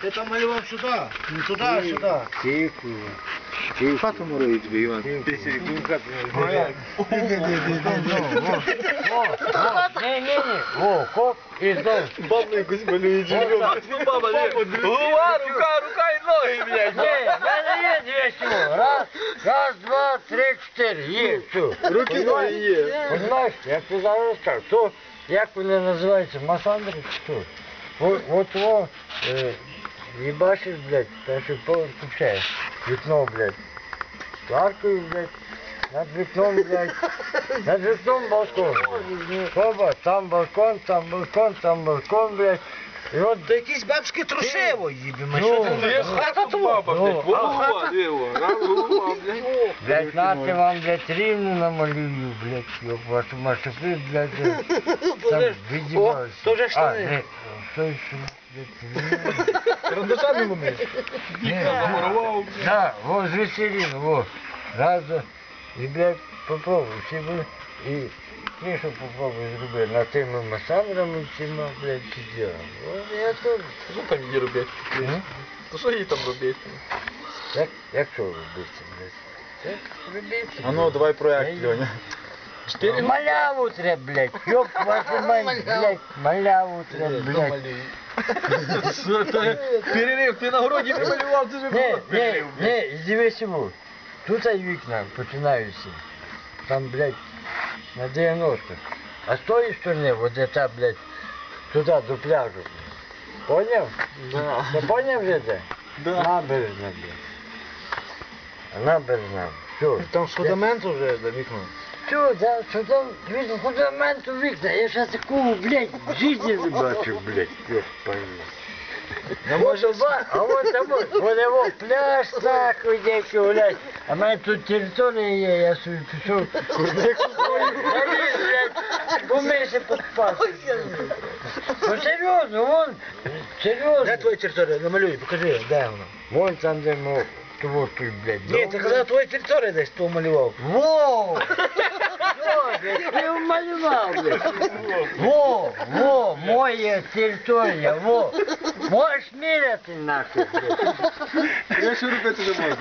Ти там малював сюди. Не туди, а сюди. Тихо. Тихо. Хату мурують тобі, Іван. Тихо. Ти сірі, кум хату Не, не, не. Во, хоп, і знову. Бабу якусь малюють. Ну, баба, Голова, рука, рука і ноги, блядь. Ні, в мене є дві всього. Раз, раз, два, три, чотири. Є, все. Руки ноги є. Понимаєш, як ти зараз кажеш, то, як вони називаються, масандри чи що? От, от во, е, їбашиш, блядь, перший поверх купчає. Вікно, блядь. Аркою, блядь, над вікном, блядь, над вікном балкон. Оба, там балкон, там балкон, там балкон, блядь. І от То якісь бабські трусиво їбі, Ну, Хата твоя. Ну, а Голова, диво. Раз голова, блядь. Блядь, нате вам, блядь, рівно намалюю, блядь, ёб вашу мать, щоб ви, блядь, е, там відібралися. то вже А, штани. не, що ще, блядь, Карандашами умієш. ні, ні, да, во, з веселін, во, раз, і, блядь, попробуй, всі ви, і кришу попробуй зроби, на тими масандрами всіма, блядь, сиділа. О, я тут, Що там її робити? М? То що їй там робити? як, як що робити, блядь? Це робити. А ну, давай проект, Льоня. Чотири маляву треба, блядь. Ёб вашу мать, блядь. Маляву треба, блядь. Перерив, ти на городі не малював, це вже Не, було не, перерив. не, дивись йому. Тут і вікна починаються. Там, блядь, на 90. А з тої сторони, от де та, блядь, туди, до пляжу. Поняв? Да. Ти поняв вже де? Да. Набережна, блядь. А Набережна. Все. Там фундамент уже за вікном. Що, да, що там від фундаменту вікна? Я ще такого, блядь, в житті не бачив, блядь. Йоп, пойми. Ну, може, Ба, а вот там вот, вот его пляж нахуй, дядьки, блядь. А в мене тут територія є, я собі пішов. Заліз, блядь, помийся під пасом. Ну серйозно, вон, серйозно. Де твоя територія? Намалюй, покажи, де вона. Вон там, де ми, того тут, блядь. Ні, ти казав, твоя територія десь то малював. Во! Що, блядь, ти вмалював, блядь. Во, во, моя територія, во. Можеш міряти нахуй, блядь. Я що робити не можу.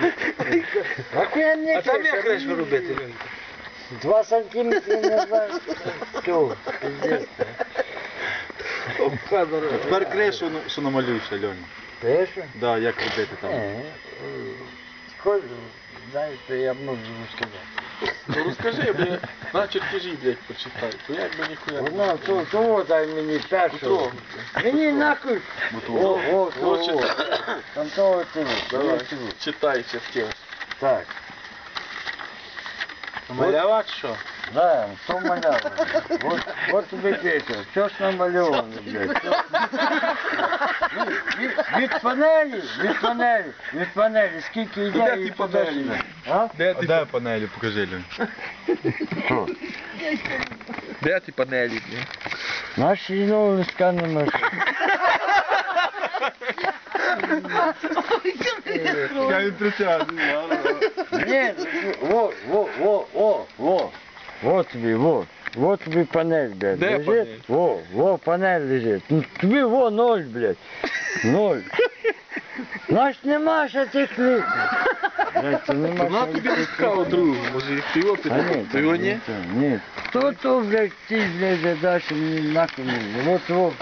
А не А там як кришу робити, Льонь? Два сантиметри назад. Все, пиздец. А тепер кришу, ну, що намалюєш, Льоня. Пишу? Да, як робити там. Е, Хоч, знаєте, я можу розказати. Ну розкажи, бля, на чертежі, блядь, почитай. То як би ніхуя. Одна, то, того дай мені першого. Мені нахуй. О, о, о, О. Там того того. Давай, читай чертеж. Так. Маляват що? Да, то малявано. Вот, вот тобі пише, все ж намальовано, блядь. Від, від, від панелі, від панелі, від панелі, скільки йде Де і ті туди панелі? сюди. А? Де ти? Де панелі, покажи, Льонь. Що? Де ті панелі, бля? Наші нові скани машини. Я він притягну. Ні, во, во, во, во, во. Вот тобі, во. Вот тобі панель, блядь. Де лежить. панель? Во, во, панель лежить. Ну, тобі во ноль, блядь. Ноль. Значить нема ще цих кліпів. Блядь, це нема Вона ще тобі цих розказала кліпів. другу, може їх ти його А ні, Ти його ні? Ні. То, то, блядь, ті, блядь, задачі мені нахуй не. Вот, во.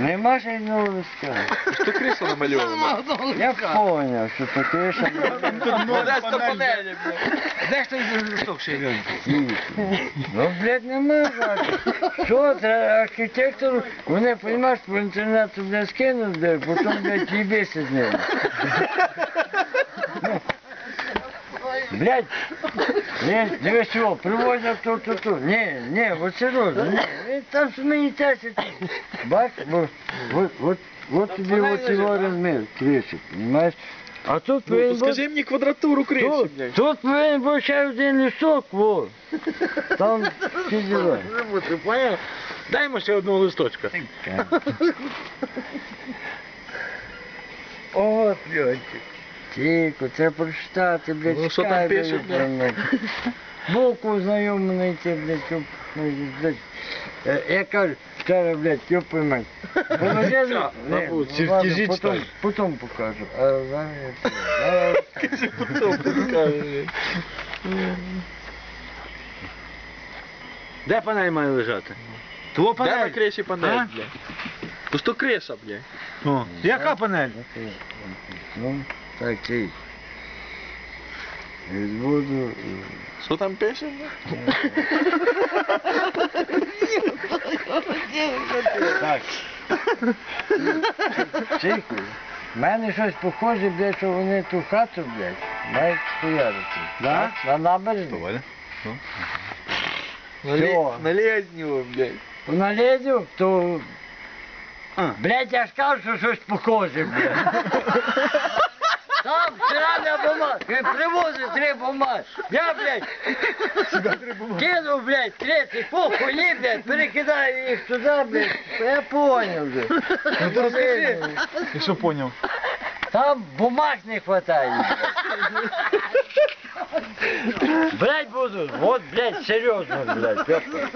Нема ще й нового скажу. Що криса намальована? Я поняв, що таке, що... Ну, де ж то панелі, бля? Де ж той листок ще Льонь? Ну, блядь, нема бачу. Що, треба архітектору, вони, розумієш, по інтернету, блядь, скинуть, блядь, потім, блядь, їбися з ними. Ну, Блядь, ні, дивись його, привозять то, то, то. Ні, ні, от серйозно, ні, він там смієтеся. Бач, бо, от, от, от тобі от його розмір, кришик, розумієш? А тут Ну, повинен то бути... скажи мені квадратуру криші, Тут, блядь. тут повинен був ще один листок, во. Там всі діла. Ти поняв? Дай йому ще одного листочка. От, Льончик. Тільки, треба прочитати, блядь, Ну, що там чекай, пише, блядь, блядь? блядь. боку знайому знайти, блядь, щоб, ну, блядь. Е, Я кажу, вчора, блядь, ёпай мать. Положили? Всё, Не, мабуть, ну, чи в ладно, тяжі потім, читаєш? потім покажу. А зараз я це- зараз- Де панель має лежати? Того Де на панель? криші панель, А? блядь? То що криша, блядь. О, яка панель? Ну, такий. Буду. Що там пише? Так. Тихо. В мене щось похоже, блядь, що вони ту хату, блядь, мають стояти. Да? На набережні. Всё. Налезь з нього, блядь. На ледю, то, А. блядь, я ж кажу, що щось похоже, блядь. Там стиральна бумага, він привозить три бумаги. Я, блядь, кинув, блядь, третій по хуї, блядь, перекидаю їх туди, блядь. Я понял, блядь. Ну то розкажи. Ти що поняв? Там бумаг не хватает. Блять буду, вот, блядь, серьезно, блядь, Петр.